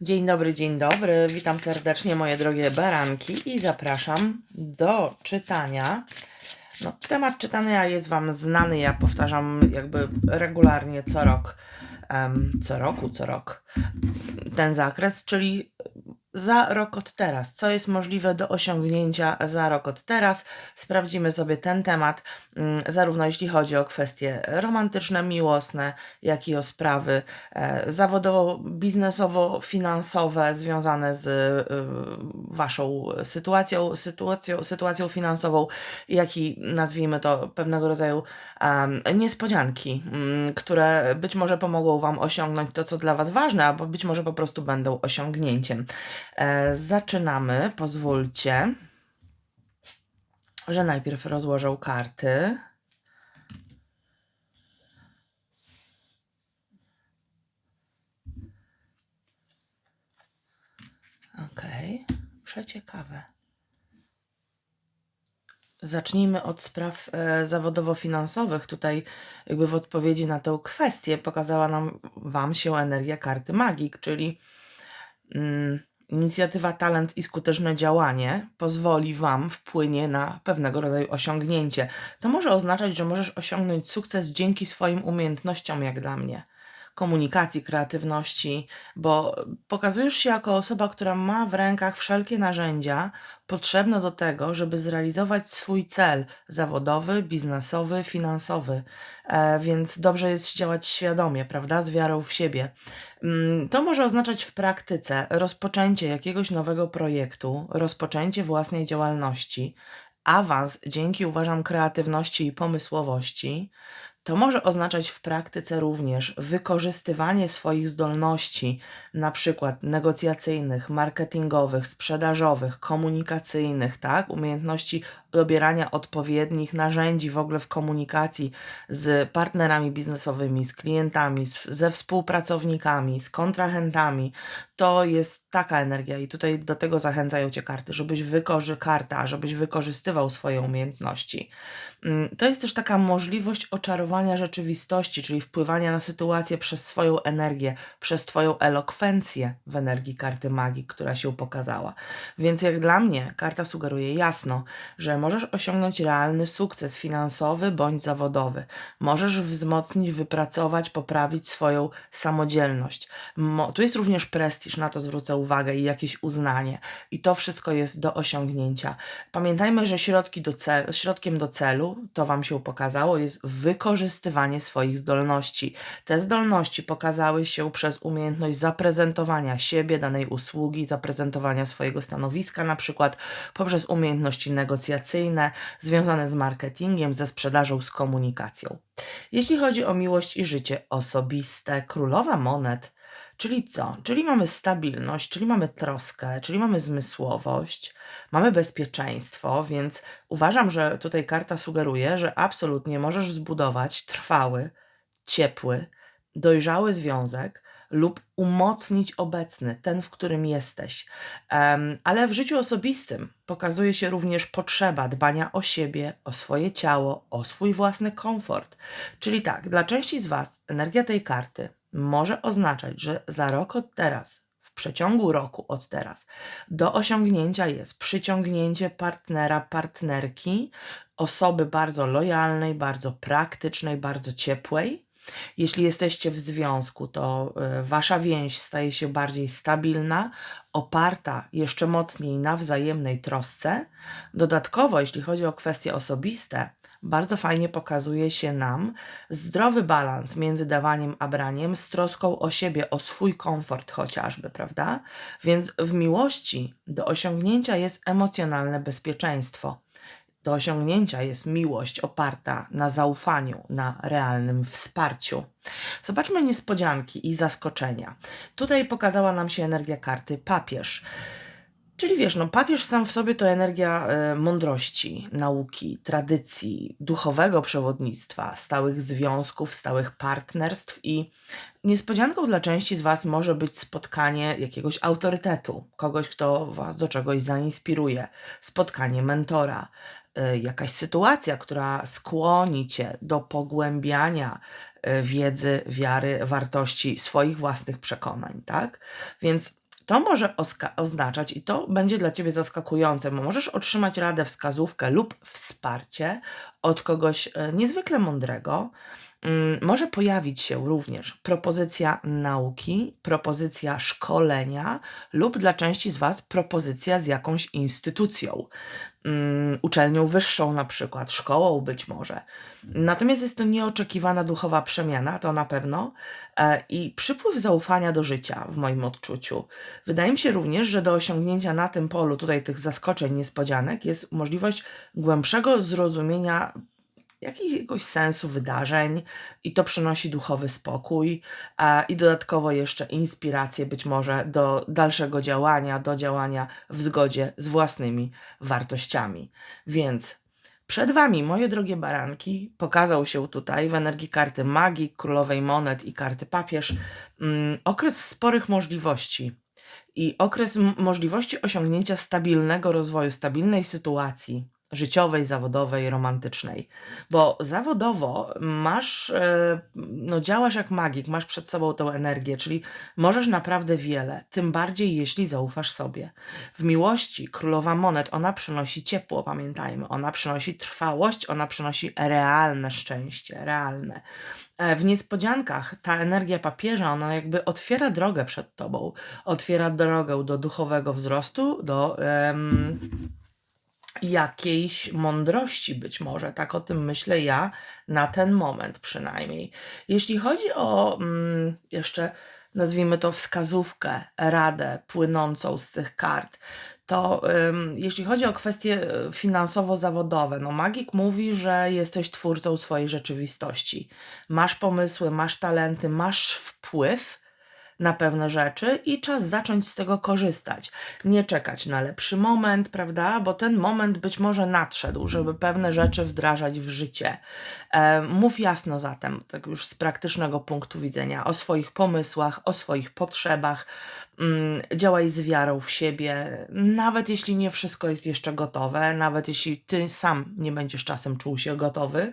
Dzień dobry, dzień dobry. Witam serdecznie moje drogie baranki i zapraszam do czytania. No, temat czytania jest Wam znany, ja powtarzam jakby regularnie co rok, em, co roku, co rok ten zakres, czyli za rok od teraz. Co jest możliwe do osiągnięcia za rok od teraz? Sprawdzimy sobie ten temat, mm, zarówno jeśli chodzi o kwestie romantyczne, miłosne, jak i o sprawy e, zawodowo-biznesowo-finansowe związane z y, Waszą sytuacją, sytuacją, sytuacją finansową, jak i nazwijmy to pewnego rodzaju niespodzianki, mm, które być może pomogą Wam osiągnąć to, co dla Was ważne, albo być może po prostu będą osiągnięciem. E, zaczynamy. Pozwólcie, że najpierw rozłożę karty. Okej, przeciekawe. Zacznijmy od spraw e, zawodowo-finansowych. Tutaj, jakby w odpowiedzi na tę kwestię, pokazała nam Wam się energia karty magik, czyli mm, inicjatywa, talent i skuteczne działanie pozwoli Wam wpłynie na pewnego rodzaju osiągnięcie. To może oznaczać, że możesz osiągnąć sukces dzięki swoim umiejętnościom, jak dla mnie. Komunikacji, kreatywności, bo pokazujesz się jako osoba, która ma w rękach wszelkie narzędzia potrzebne do tego, żeby zrealizować swój cel zawodowy, biznesowy, finansowy. E, więc dobrze jest działać świadomie, prawda, z wiarą w siebie. Mm, To może oznaczać w praktyce rozpoczęcie jakiegoś nowego projektu, rozpoczęcie własnej działalności, awans dzięki, uważam, kreatywności i pomysłowości. To może oznaczać w praktyce również wykorzystywanie swoich zdolności, na przykład negocjacyjnych, marketingowych, sprzedażowych, komunikacyjnych, tak? Umiejętności dobierania odpowiednich narzędzi w ogóle w komunikacji z partnerami biznesowymi, z klientami, z, ze współpracownikami, z kontrahentami. To jest taka energia i tutaj do tego zachęcają Cię karty, żebyś wykorzy karta, żebyś wykorzystywał swoje umiejętności. Mm, To jest też taka możliwość oczarowania rzeczywistości, czyli wpływania na sytuację przez swoją energię, przez Twoją elokwencję w energii karty magii, która się pokazała. Więc jak dla mnie, karta sugeruje jasno, że możesz osiągnąć realny sukces finansowy bądź zawodowy. Możesz wzmocnić, wypracować, poprawić swoją samodzielność. Mo- tu jest również prestiż, na to zwrócę uwagę, i jakieś uznanie. I to wszystko jest do osiągnięcia. Pamiętajmy, że środki do środkiem do celu, to Wam się pokazało, jest wykorzystywanie swoich zdolności. Te zdolności pokazały się przez umiejętność zaprezentowania siebie, danej usługi, zaprezentowania swojego stanowiska, na przykład poprzez umiejętności negocjacyjne związane z marketingiem, ze sprzedażą, z komunikacją. Jeśli chodzi o miłość i życie osobiste, królowa monet, czyli co? Czyli mamy stabilność, czyli mamy troskę, czyli mamy zmysłowość, mamy bezpieczeństwo, więc uważam, że tutaj karta sugeruje, że absolutnie możesz zbudować trwały, ciepły, dojrzały związek lub umocnić obecny, ten, w którym jesteś. Em, ale w życiu osobistym pokazuje się również potrzeba dbania o siebie, o swoje ciało, o swój własny komfort. Czyli tak, dla części z Was energia tej karty może oznaczać, że za rok od teraz, w przeciągu roku od teraz, do osiągnięcia jest przyciągnięcie partnera, partnerki, osoby bardzo lojalnej, bardzo praktycznej, bardzo ciepłej. Jeśli jesteście w związku, to y, wasza więź staje się bardziej stabilna, oparta jeszcze mocniej na wzajemnej trosce. Dodatkowo, jeśli chodzi o kwestie osobiste, bardzo fajnie pokazuje się nam zdrowy balans między dawaniem a braniem, z troską o siebie, o swój komfort chociażby, prawda? Więc w miłości do osiągnięcia jest emocjonalne bezpieczeństwo. Do osiągnięcia jest miłość oparta na zaufaniu, na realnym wsparciu. Zobaczmy niespodzianki i zaskoczenia. Tutaj pokazała nam się energia karty papież. Czyli wiesz, no papież sam w sobie to energia e, mądrości, nauki, tradycji, duchowego przewodnictwa, stałych związków, stałych partnerstw i niespodzianką dla części z Was może być spotkanie jakiegoś autorytetu, kogoś, kto Was do czegoś zainspiruje, spotkanie mentora, e, jakaś sytuacja, która skłoni Cię do pogłębiania e, wiedzy, wiary, wartości, swoich własnych przekonań, tak? Więc To może oznaczać, i to będzie dla ciebie zaskakujące, bo możesz otrzymać radę, wskazówkę lub wsparcie od kogoś e, niezwykle mądrego, może pojawić się również propozycja nauki, propozycja szkolenia lub dla części z Was propozycja z jakąś instytucją, mm, uczelnią wyższą na przykład, szkołą być może. Natomiast jest to nieoczekiwana duchowa przemiana, to na pewno, e, i przypływ zaufania do życia w moim odczuciu. Wydaje mi się również, że do osiągnięcia na tym polu tutaj tych zaskoczeń, niespodzianek jest możliwość głębszego zrozumienia jakiegoś sensu wydarzeń i to przynosi duchowy spokój i dodatkowo jeszcze inspirację być może do dalszego działania, do działania w zgodzie z własnymi wartościami. Więc przed Wami, moje drogie baranki, pokazał się tutaj w energii karty magii, królowej monet i karty papież mm, okres sporych możliwości i okres możliwości osiągnięcia stabilnego rozwoju, stabilnej sytuacji, życiowej, zawodowej, romantycznej. Bo zawodowo masz, e, no działasz jak magik, masz przed sobą tę energię, czyli możesz naprawdę wiele, tym bardziej jeśli zaufasz sobie. W miłości królowa monet, ona przynosi ciepło, pamiętajmy, ona przynosi trwałość, ona przynosi realne szczęście, realne. E, w niespodziankach ta energia papieża, ona jakby otwiera drogę przed tobą, otwiera drogę do duchowego wzrostu, do jakiejś mądrości być może, tak o tym myślę ja na ten moment przynajmniej. Jeśli chodzi o mm, jeszcze nazwijmy to wskazówkę, radę płynącą z tych kart, to jeśli chodzi o kwestie e, finansowo-zawodowe, no magik mówi, że jesteś twórcą swojej rzeczywistości. Masz pomysły, masz talenty, masz wpływ na pewne rzeczy i czas zacząć z tego korzystać. Nie czekać na lepszy moment, prawda? Bo ten moment być może nadszedł, żeby pewne rzeczy wdrażać w życie. E, mów jasno zatem, tak już z praktycznego punktu widzenia, o swoich pomysłach, o swoich potrzebach. Mm, działaj z wiarą w siebie, nawet jeśli nie wszystko jest jeszcze gotowe, nawet jeśli ty sam nie będziesz czasem czuł się gotowy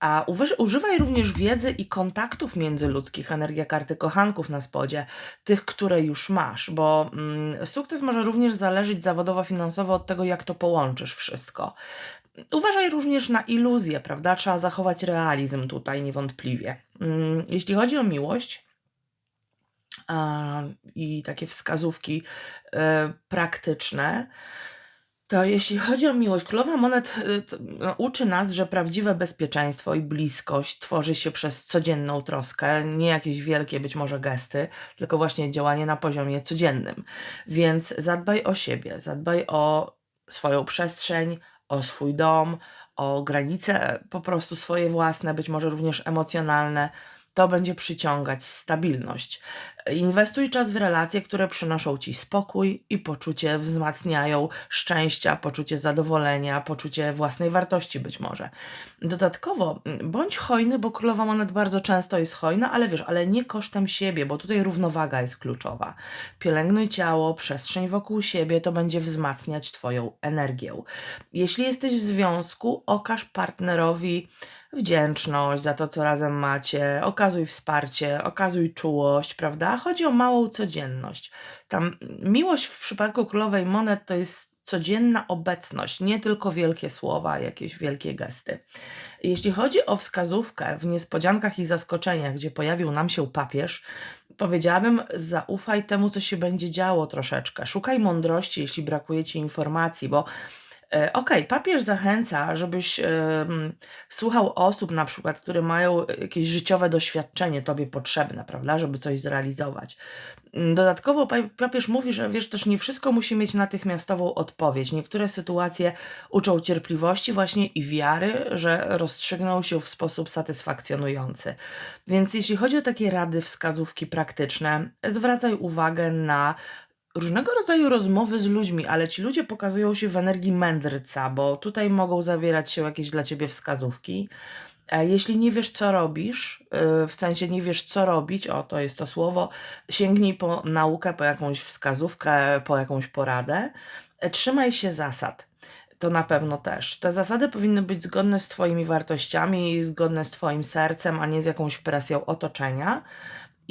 a używaj również wiedzy i kontaktów międzyludzkich, energia karty kochanków na spodzie, tych, które już masz, bo mm, sukces może również zależeć zawodowo-finansowo od tego, jak to połączysz wszystko. Uważaj również na iluzję, prawda? Trzeba zachować realizm tutaj niewątpliwie. Mm, jeśli chodzi o miłość, i takie wskazówki e, praktyczne, to jeśli chodzi o miłość, królowa monet y, no, uczy nas, że prawdziwe bezpieczeństwo i bliskość tworzy się przez codzienną troskę, nie jakieś wielkie być może gesty, tylko właśnie działanie na poziomie codziennym. Więc zadbaj o siebie, zadbaj o swoją przestrzeń, o swój dom, o granice po prostu swoje własne, być może również emocjonalne to będzie przyciągać stabilność. Inwestuj czas w relacje, które przynoszą ci spokój i poczucie, wzmacniają szczęścia, poczucie zadowolenia, poczucie własnej wartości być może. Dodatkowo bądź hojny, bo królowa monet bardzo często jest hojna, ale wiesz, ale nie kosztem siebie, bo tutaj równowaga jest kluczowa. Pielęgnuj ciało, przestrzeń wokół siebie, to będzie wzmacniać Twoją energię. Jeśli jesteś w związku, okaż partnerowi wdzięczność za to, co razem macie, okazuj wsparcie, okazuj czułość, prawda? Chodzi o małą codzienność. Tam miłość w przypadku królowej monet to jest codzienna obecność, nie tylko wielkie słowa, jakieś wielkie gesty. Jeśli chodzi o wskazówkę w niespodziankach i zaskoczeniach, gdzie pojawił nam się papież, powiedziałabym, zaufaj temu, co się będzie działo troszeczkę. Szukaj mądrości, jeśli brakuje ci informacji, bo okej, okay, papież zachęca, żebyś słuchał osób na przykład, które mają jakieś życiowe doświadczenie tobie potrzebne, prawda, żeby coś zrealizować. Mm, dodatkowo papież mówi, że wiesz, też nie wszystko musi mieć natychmiastową odpowiedź. Niektóre sytuacje uczą cierpliwości właśnie i wiary, że rozstrzygną się w sposób satysfakcjonujący. Więc jeśli chodzi o takie rady, wskazówki praktyczne, zwracaj uwagę na różnego rodzaju rozmowy z ludźmi, ale ci ludzie pokazują się w energii mędrca, bo tutaj mogą zawierać się jakieś dla ciebie wskazówki. Jeśli nie wiesz, co robisz, y, w sensie nie wiesz, co robić, o to jest to słowo, sięgnij po naukę, po jakąś wskazówkę, po jakąś poradę. E, trzymaj się zasad. To na pewno też. Te zasady powinny być zgodne z Twoimi wartościami, zgodne z Twoim sercem, a nie z jakąś presją otoczenia.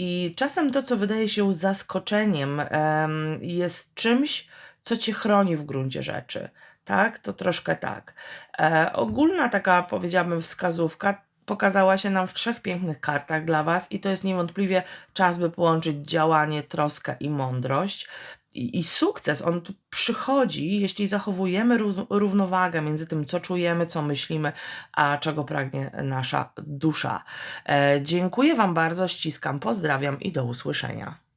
I czasem to, co wydaje się zaskoczeniem, em, jest czymś, co cię chroni w gruncie rzeczy. Tak, to troszkę tak. E, ogólna taka, powiedziałabym, wskazówka pokazała się nam w trzech pięknych kartach dla Was, i to jest niewątpliwie czas, by połączyć działanie, troskę i mądrość. I, I sukces, on tu przychodzi, jeśli zachowujemy rów- równowagę między tym, co czujemy, co myślimy, a czego pragnie nasza dusza. E, dziękuję Wam bardzo, ściskam, pozdrawiam i do usłyszenia.